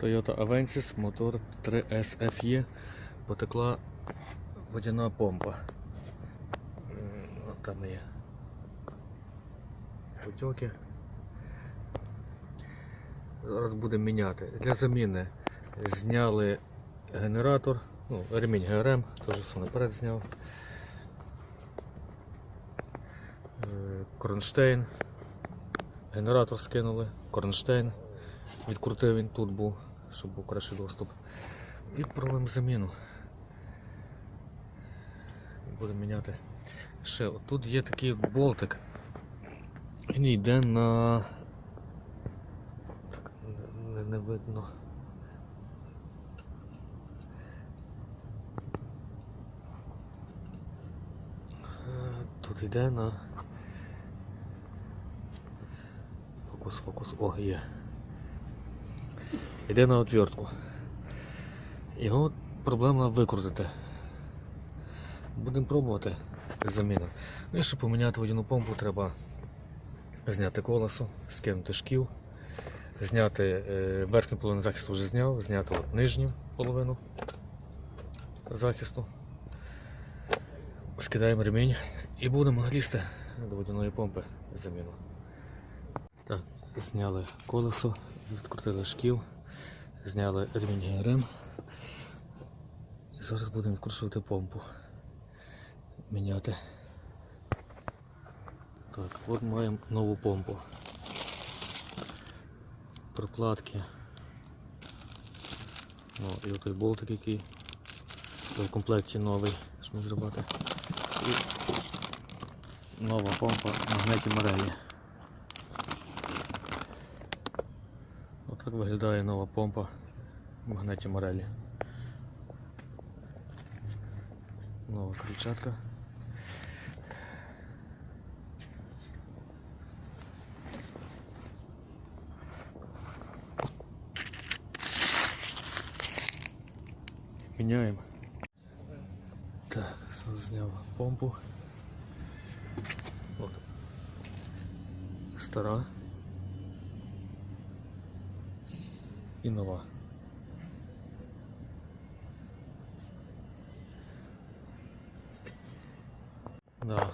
Toyota Avensis, мотор 3SFE, потекла водяна помпа. От там є потьоки. Зараз будемо міняти. Для заміни зняли генератор, ну, ремінь ГРМ, теж все наперед зняв. Е, Кронштейн. Генератор скинули, кронштейн. Відкрутив він тут був, щоб був кращий доступ. І пробуємо заміну. Будемо міняти. Ще от тут є такий болтик. Він йде на. Так, не, не, не видно. Е, Тут йде на. Фокус, фокус. О, є. Йде на отвертку. Його проблема викрутити. Будемо пробувати заміну. Ну і щоб поміняти водяну помпу, треба зняти колесо, скинути шків, зняти е, верхню половину захисту вже зняв, зняти от нижню половину захисту. Скидаємо ремінь і будемо лізти до водяної помпи заміну. Так, зняли колесо, відкрутили шків, зняли ремінь ГРМ. І зараз будемо відкручувати помпу. Міняти. Так, от маємо нову помпу. Прокладки. Ну, і отой болтик, який в комплекті новий, щоб не зривати. І нова помпа магнеті Морелі. Отак виглядає нова помпа в магнеті Морелі. Нова кричатка. Міняємо. Так, зараз зняв помпу. От. Стара. І нова. Да.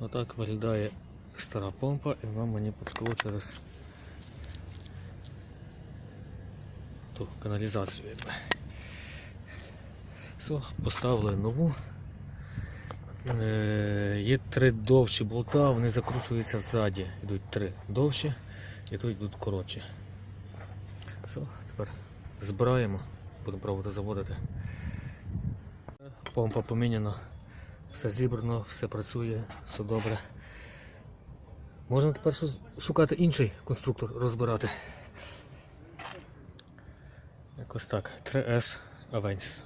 Отак виглядає стара помпа і вона мені потекло через ту каналізацію. Все, поставили нову. Е, є три довші болта, вони закручуються ззаді. Йдуть три довші і тут йдуть коротші. Все, тепер збираємо, будемо пробувати заводити. Помпа поміняна, все зібрано, все працює, все добре. Можна тепер шукати інший конструктор, розбирати. Якось так. 3S Avensis.